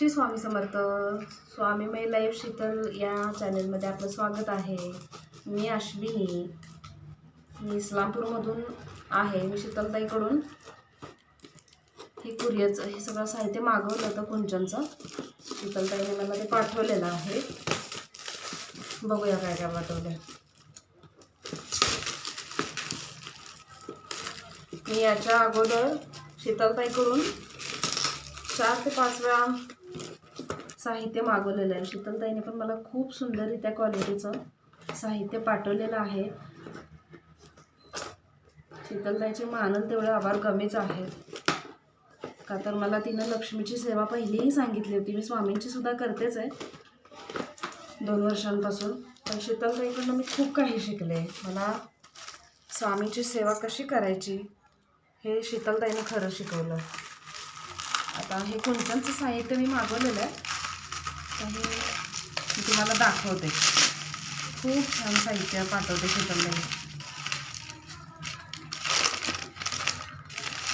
Shri Swami Samarth स्वामीमय live Sheetal या चॅनलमध्ये आपलं स्वागत आहे. मी अश्विनी. मी इस्लामपूरमधून आहे. मी शीतलताईकडून. हे कुरियरचं हे सगळं साहित्य मागवलं होतं कुंचनचं. शीतलताईने मला ते पाठवलेलं आहे. बघूया काय काय पाठवलं मी याच्या अगोदर शीतलताईकडून चार ते पाच वेळा साहित्य मागवलेलं आहे. शीतलताईने पण मला खूप सुंदररित्या क्वालिटीचं साहित्य पाठवलेलं आहे. शीतलताईचे मानन तेवढे आभार कमीच आहेत का तर मला तिनं लक्ष्मीची सेवा पहिलीही सांगितली होती. मी स्वामींची सुद्धा करतेच आहे. दोन वर्षांपासून. पण शीतलताईकडनं मी खूप काही शिकले. मला स्वामींची सेवा कशी करायची हे शीतलताईने खरं शिकवलं. आता हे कोणत्यांचं साहित्य मी मागवलेलं आहे? तर मी तुम्हाला दाखवते. खूप छान साहित्य पाठवते शीतलताई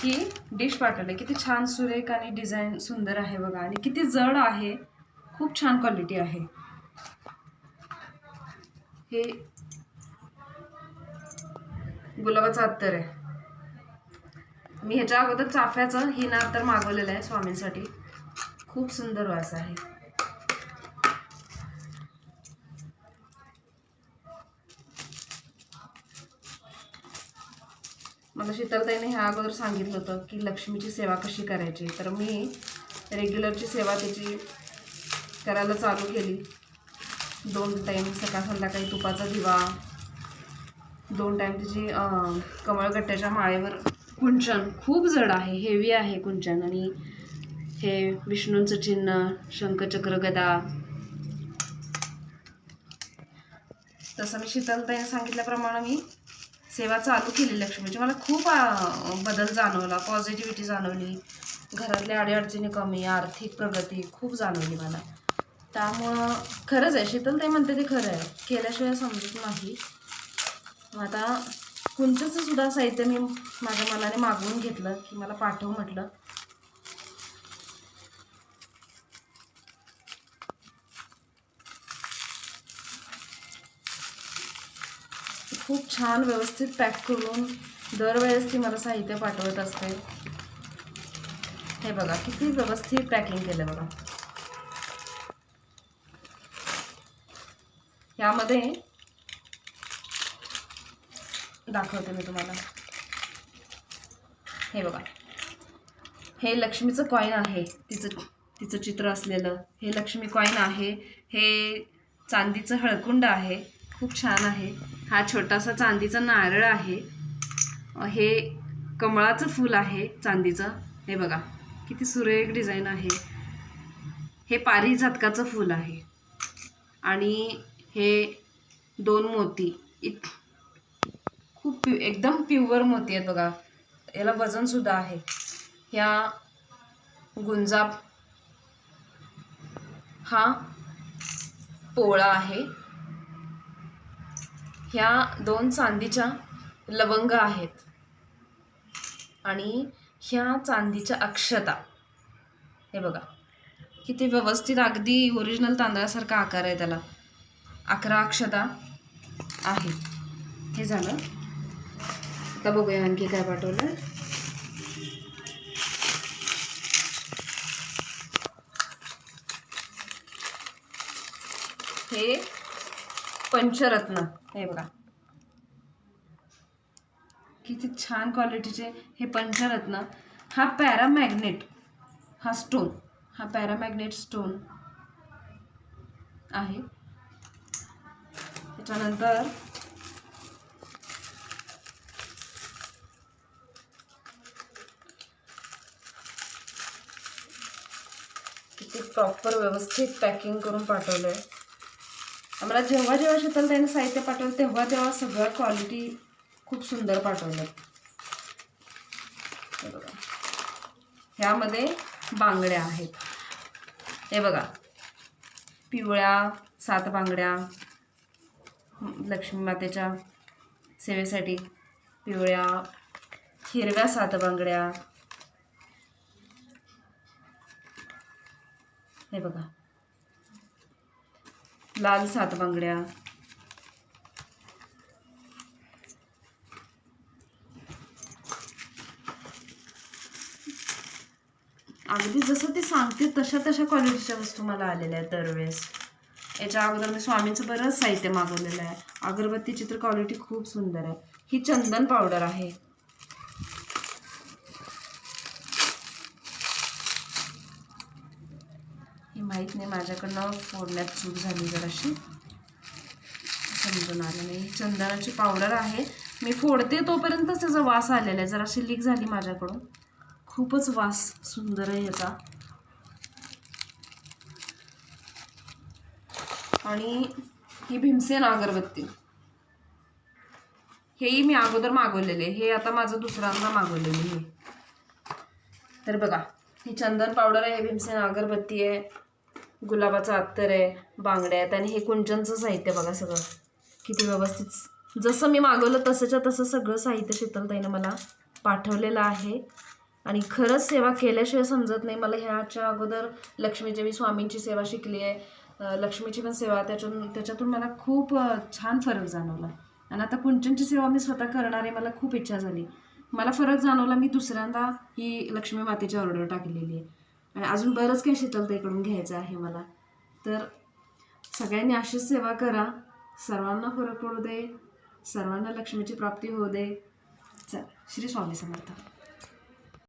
ही डिश पाठवली. किती छान सुरेख आणि डिझाईन सुंदर आहे बघा. आणि किती जड आहे. खूप छान क्वालिटी आहे. हे गुलाबाचं अत्तर आहे. मी ह्याच्या अगोदर चाफ्याचं हे ना तर मागवलेलं आहे स्वामींसाठी. खूप सुंदर वास आहे. मला शीतलताईने ह्या अगोदर सांगितलं होतं की लक्ष्मीची सेवा कशी करायची. तर मी रेग्युलरची सेवा त्याची करायला चालू केली. दोन टाईम सकाळ संध्याकाळी तुपाचा दिवा दोन टाईम त्याची कमळगट्ट्याच्या माळेवर कुंचन. खूप जड आहे हेवी आहे कुंचन. आणि हे विष्णूंचं चिन्ह शंखचक्र गदा तसं मी शीतलताईने सांगितल्याप्रमाणे मी सेवा चालू केली लक्ष्मीची. मला खूप बदल जाणवला. पॉझिटिव्हिटी जाणवली. घरातल्या अडीअडचणी कमी आर्थिक प्रगती खूप जाणवली मला. त्यामुळं खरंच आहे. शीतलताई म्हणते ते खरं आहे. केल्याशिवाय समजत नाही. मग आता कुंचचं सुद्धा साहित्य मी माझ्या मनाने मागवून घेतलं की मला पाठव म्हटलं. खूप छान व्यवस्थित पॅक करून दरवेळेस ती मला साहित्य पाठवत असते. हे बघा किती व्यवस्थित पॅकिंग केलं बघा. यामध्ये दाखवते मी तुम्हाला. हे बघा. हे लक्ष्मीचं कॉईन आहे. तिचं तिचं चित्र असलेलं. हे लक्ष्मी कॉईन आहे. हे चांदीचं हळकुंड आहे. खूप छान आहे. हा छोटासा चांदीचा नारळ आहे. हे कमळाचं फूल आहे चांदीचं. हे बघा किती सुरेख डिझाईन आहे. हे पारिजातकाचं फूल आहे. आणि हे दोन मोती. इत खूप प्यु एकदम प्युअर मोती आहेत बघा. याला वजनसुद्धा आहे. ह्या गुंजाब हा पोळा आहे. ह्या दोन चांदीच्या लवंग आहेत. आणि ह्या चांदीच्या अक्षता. हे बघा. किती व्यवस्थित अगदी ओरिजिनल तांदळासारखा आकार आहे त्याला. अकरा अक्षता आहे. हे झालं. आता बघूया आणखी काय पाठवलं हे पंचरत्न. हे बघा. किती छान क्वालिटीचे हे पंचरत्न. हा पॅरामॅग्नेट हा स्टोन हा पॅरामॅग्नेट स्टोन आहे. त्याच्यानंतर किती प्रॉपर व्यवस्थित पॅकिंग करून पाठवलं आहे आम्हाला जेव्हा जेव्हा शीतल साहित्य पाठवलं तेव्हा तेव्हा सगळं क्वालिटी खूप सुंदर पाठवलं. हे बघा. ह्यामध्ये बांगड्या आहेत. हे बघा. पिवळ्या सात बांगड्या लक्ष्मी मातेच्या सेवेसाठी पिवळ्या हिरव्या सात बांगड्या. हे बघा. लाल सात बांगड्या. अगदी जसं ते सांगते तशा तशा क्वालिटीच्या वस्तू मला आलेल्या आहेत दरवेळेस. याच्या अगोदर मी स्वामींचं बरंच साहित्य मागवलेलं आहे. अगरबत्ती चित्र क्वालिटी खूप सुंदर आहे. ही चंदन पावडर आहे. माहीत नाही माझ्याकडनं फोडण्यात चूक झाली जराशी. समजून आलं नाही. ही चंदनाची पावडर आहे. मी फोडते तोपर्यंतच त्याचा वास आलेला आहे. जराशी लीक झाली माझ्याकडून. खूपच वास सुंदर आहे याचा. आणि ही भीमसेन अगरबत्ती. हेही मी अगोदर मागवलेले. हे आता माझं दुसऱ्यांदा मागवलेले हे. तर बघा ही चंदन पावडर आहे भीमसेन अगरबत्ती आहे. गुलाबाचं अत्तर आहे बांगड्या आहेत आणि हे कुंचनचं साहित्य बघा सगळं. किती व्यवस्थित. जसं मी मागवलं तसंच्या तसं सगळं साहित्य शीतलताईनं मला पाठवलेलं आहे. आणि खरंच सेवा केल्याशिवाय समजत नाही मला ह्याच्या अगोदर लक्ष्मीची मी स्वामींची सेवा शिकली आहे. लक्ष्मीची पण सेवा त्याच्यातून त्याच्यातून मला खूप छान फरक जाणवला. आणि आता कुंचनची सेवा मी स्वतः करणार आहे मला खूप इच्छा झाली. मला फरक जाणवला मी दुसऱ्यांदा ही लक्ष्मी मातेची ऑर्डर टाकलेली आहे. आणि अजून बरंच काही शीतलताईकडून घ्यायचं आहे मला. तर सगळ्यांनी अशीच सेवा करा. सर्वांना फरक पडू दे. सर्वांना लक्ष्मीची प्राप्ती होऊ दे. चल श्री स्वामी समर्थ.